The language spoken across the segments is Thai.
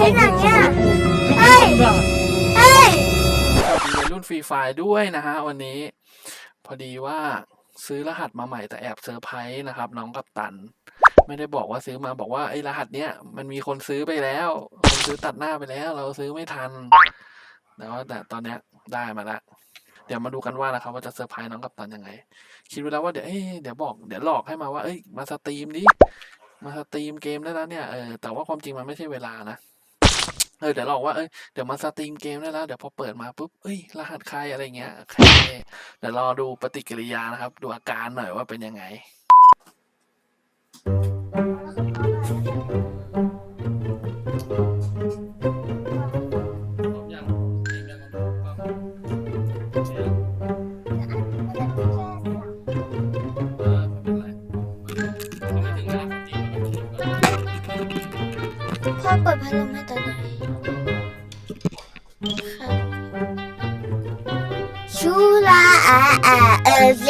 เห็นอย่างเงี้ยเฮ้ยเฮ้ยสวัสดีวัยรุ่นฟรีไฟล์ด้วยนะฮะวันนี้ พอดีว่าซื้อรหัสมาใหม่แต่แอบเซอร์ไพรส์นะครับ น้องกัปตัน ไม่ได้บอกว่าซื้อมาบอกว่าไอ้รหัสเนี้ยมันมีคนซื้อไปแล้วคนซื้อตัดหน้าไปแล้ว เราซื้อไม่ทันแต่ว่าแต่ตอนเนี้ยได้มาละเดี๋ยวมาดูกันว่านะครับว่าจะเซอร์ไพรส์น้องกัปตันยังไง คิดไว้แล้วว่าเดี๋ยวเอ้ยเดี๋ยวบอกเดี๋ยวหลอกให้มาว่าเอ้ยมาสตรีมดิมาสตรีมเกมได้แล้วเนี่ยเออแต่ว่าความจริงมันไม่ใช่เวลานะ เออเดี๋ยวหลอกว่าเอ้ยเดี๋ยวมาสตรีมเกมได้แล้ว เดี๋ยวพอเปิดมาปุ๊บเอ้ยรหัสใครอะไรเงี้ยใครเดี๋ยวรอดูปฏิกิริยานะครับ ดูอาการหน่อยว่าเป็นยังไง ครับชูลาอาอาเออเ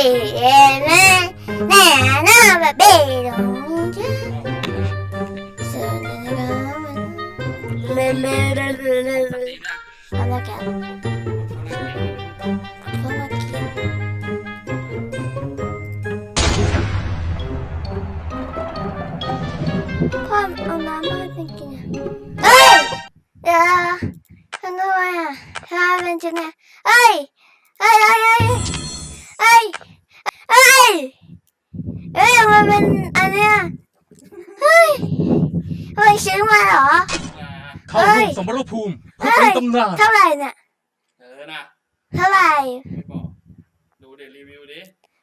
ถ้าเป็นชุดเนี่ยเอ้ยเอ้ยเอ้ยเอ้ยเอ้ยเอ้ยเอ้ยเอามาเป็นอันเนี้ยเฮ้ยทำไมซื้อมาเหรอ เข้าสู่สมรภูมิเพื่อเป็นตำนานเท่าไหร่เนี่ยเออนะเท่าไหร่ไม่บอกดูเดี๋ยวรีวิวดิ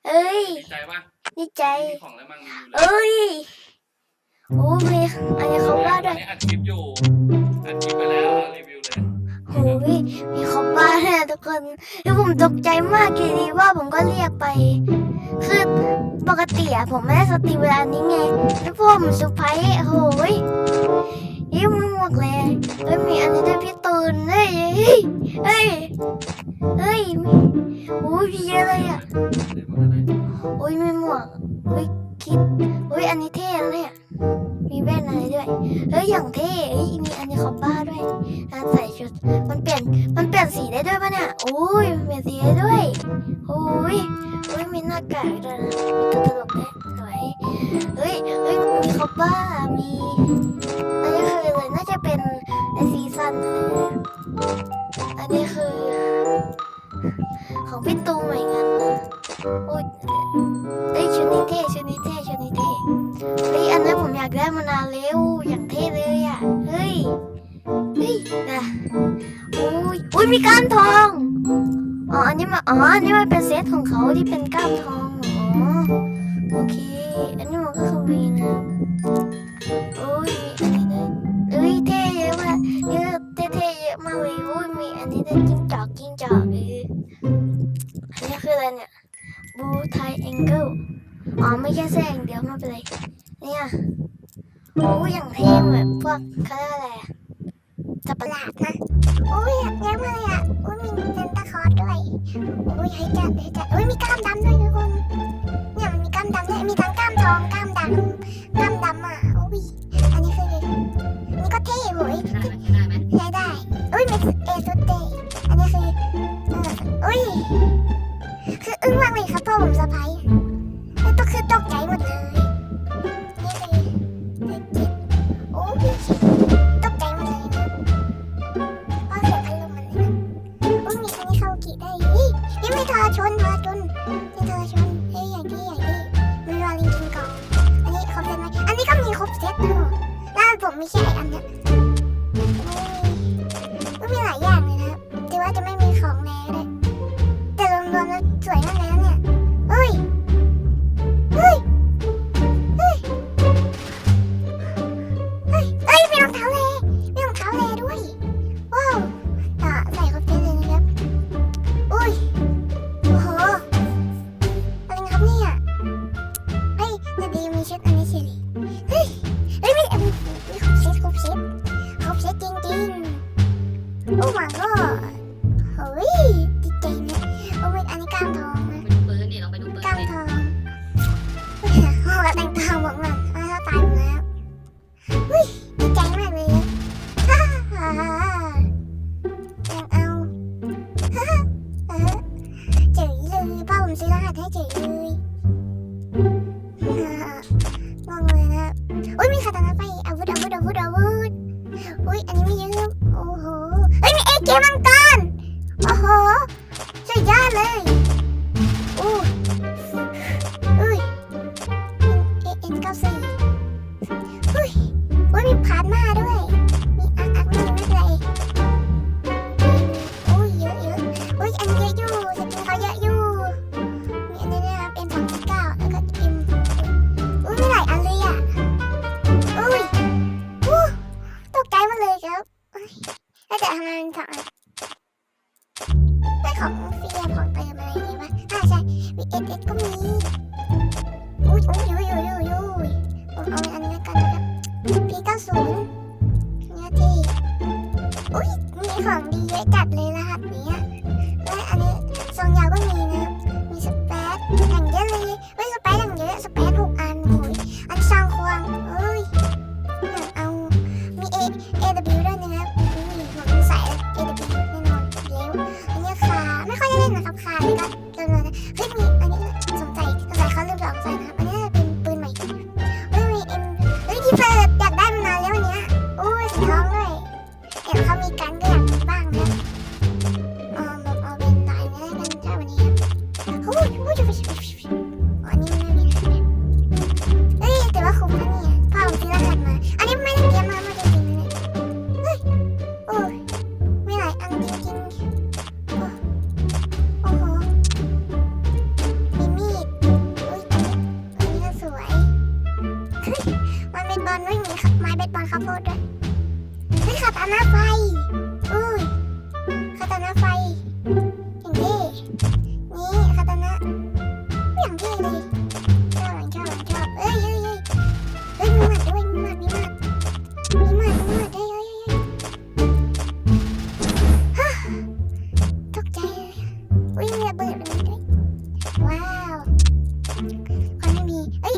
เอ้ยดีใจปะดีใจ มีของอะไรบ้างรีวิวเลยเอ้ยโอ้มีอันนี้เขาว่าด้วย อันนี้อัดคลิปอยู่อัดคลิปไปแล้วรีวิว โอ้ยมีเขาบ้าเนี่ยทุกคนแล้วผมตกใจมากทีนี้ว่าผมก็เรียกไป คือปกติอะผมไม่ได้สตรีมเวลานี้ไง แล้วพอผมเซอร์ไพรส์โอ้ยยิ้มหมวกเลยเฮ้ยมีอันนี้ด้วยพี่ตูนเฮ้ยเฮ้ยเฮ้ยเฮ้ยมีโอ้ยมีเยอะเลยอะโอ้ยมีหมวกเฮ้ยคิดเฮ้ยอันนี้เท่นะเนี่ย มีแว่นอะไรด้วย เฮ้ย อย่างเท่เฮ้ยมีอันนี้ขอบบ้าด้วยอะใส่ชุด มันเปลี่ยน มันเปลี่ยนสีได้ด้วยปะเนี่ยโอ้ยเปลี่ยนสีได้ด้วยโอ้ยโอ้ยมีหน้ากากด้วยนะมีตัวตลกด้วยสวยเฮ้ย เฮ้ย มีคอบบ้า มีอันนี้คืออะไรน่าจะเป็นในซีซั่นนะอันนี้คือ ของพี่ตูนเหมือนกันนะโอ้ยเฮ้ย มีก้านทอง อ๋อ อันนี้มาอ๋อ อันนี้มันเป็นเซตของเขาที่เป็นก้านทอง อ๋อ สับประหลาดนะ อุ้ยยากเลี้ยงเลยอะ อุ้ยมีเซนตาคลอสด้วย อุ้ยให้จัดให้จัดอุ้ยมีกล้ามดำด้วยทุกคน เนี่ยมันมีกล้ามดำด้วยมีทั้งกล้ามทองกล้ามดำกล้ามดำอะอุ้ยอันนี้คืออันนี้ก็เท่โหยใช้ได้ อุ้ยมีเอสุดเตอันนี้คือเอออุ้ย คืออึ้งมากเลยครับพ่อผมเซอร์ไพรส์แล้วก็คือตกใจหมดเลย แล้ว อุ้ยมีของดีเยอะจัดเลยรหัสเนี้ย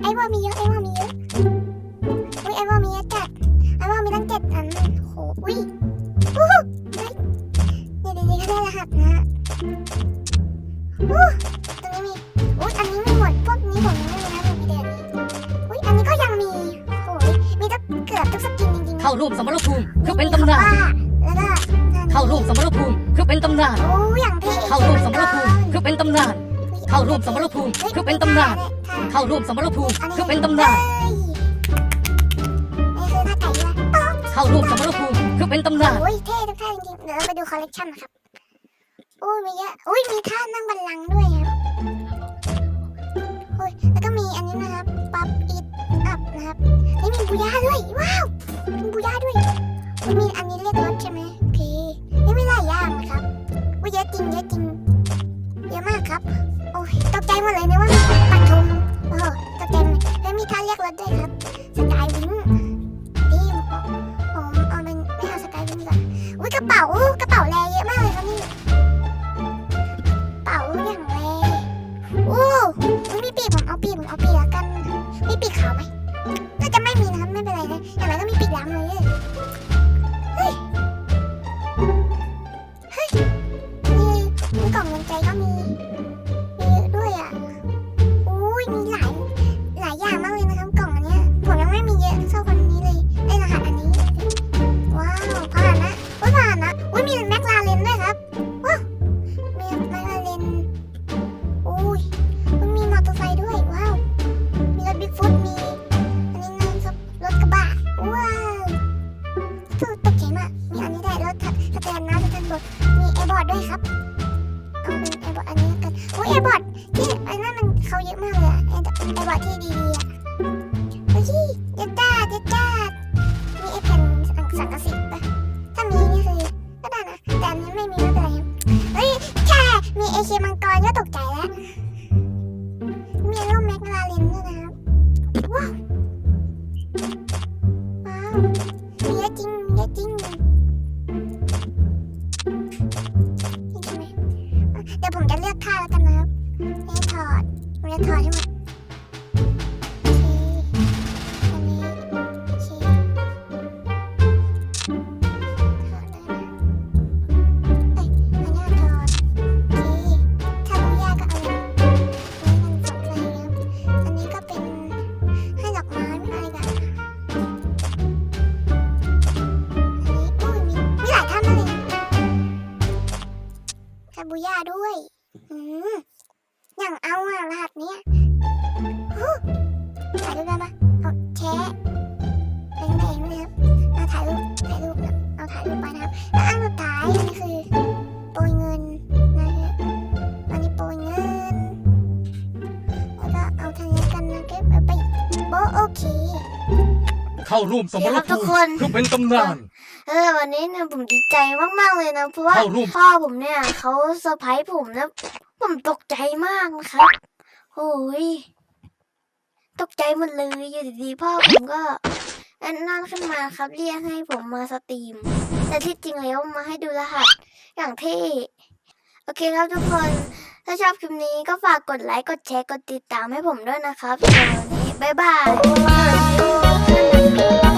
อ้ยไอ้ว่ามีเยอะไอ้ว่ามีเยอะอุ้ยไอ้ว่ามีเยอะจัดไอ้ว่ามีตั้งเจ็ดอันโหอุ้ยวู้ฮู้เฮ้ยเดี๋ยวเดี๋ยวเดี๋ยวเขาได้รหัสนะฮะวู้ตรงนี้มีอุ้ยอันนี้ไม่หมดพวกนี้ผมยังไม่มีนะผมมีแต่อันนี้อุ้ยอันนี้ก็ยังมีโอ้ยมีตั้งเกือบทุกสกินจริงๆเข้าร่วมสมรภูมิเพื่อเป็นตำนานแล้วก็เข้าร่วมสมรภูมิเพื่อเป็นตำนานโอ้อย่างเท่เข้าร่วมสมรภูมิเพื่อเป็นตำนานเข้าร่วมสมรภูมิเพื่อเป็นตำนาน เข้าร่วมสมรภูมิเพื่อเป็นตำนานนี่คือหน้าไก่ด้วยป๊อกเข้าร่วมสมรภูมิเพื่อเป็นตำนานโอ้ยเท่ทุกท่าจริงๆเดี๋ยวเราไปดูคอลเลกชันนะครับโอ้ยมีเยอะโอ้ยมีท่านั่งบัลลังก์ด้วยครับโอ้ยแล้วก็มีอันนี้นะครับปั๊บอิดอัพนะครับนี่มีบูย่าด้วยว้าวมีบูย่าด้วยมันมีอันนี้เรียกรถใช่ไหมโอเคนี่มีหลายอย่างนะครับโอ้ยเยอะจริงเยอะจริงเยอะมากครับโอ้ยตกใจหมดเลยนะว่า มีท่าเรียกรถด้วยครับสกายวิงนี่ผมเอาเป็นไม่เอาสกายวิงก่อนอุ้ยกระเป๋ากระเป๋าแรเยอะมากเลยครับนี่กระเป๋าอย่างแรโอ้มีปีกผมเอาปีกผมเอาปีกแล้วกันมีปีกขาวไหมก็จะไม่มีนะครับไม่เป็นไรนะอย่างไรก็มีปีกดำเลย สังกะสีปะถ้ามีนี่คือก็ได้นะ แต่อันนี้ไม่มีไม่เป็นไรครับเฮ้ย แค่มีเอเคมังกรก็ตกใจแล้ว มีโลแมกลาเรนด้วยนะครับ ว้าว ว้าวมีเยอะจริงเยอะจริงจริงเดี๋ยวผมจะเลือกท่าแล้วกันนะครับให้ถอดผมจะถอดให้หมด เข้าร่วมสมรเดี๋ยวครับทุภูกมิคนเพื่อเป็นตำนาน เออวันนี้เนี่ยผมดีใจมากๆเลยนะเพราะว่าเข้าร่วมพ่อผมเนี่ยเขาเซอร์ไพรส์ผมนะ ผมตกใจมากนะครับโอ้ยตกใจหมดเลยอยู่ดีๆพ่อผมก็นั่นขึ้นมาครับเรียกให้ผมมาสตรีม แต่ที่จริงแล้วมาให้ดูรหัสอย่างเท่โอเคครับทุกคนถ้าชอบคลิปนี้ก็ฝากกดไลค์กดแชร์กดติดตามให้ผมด้วยนะครับสำหรับวันนี้บ๊ายบาย Thank you.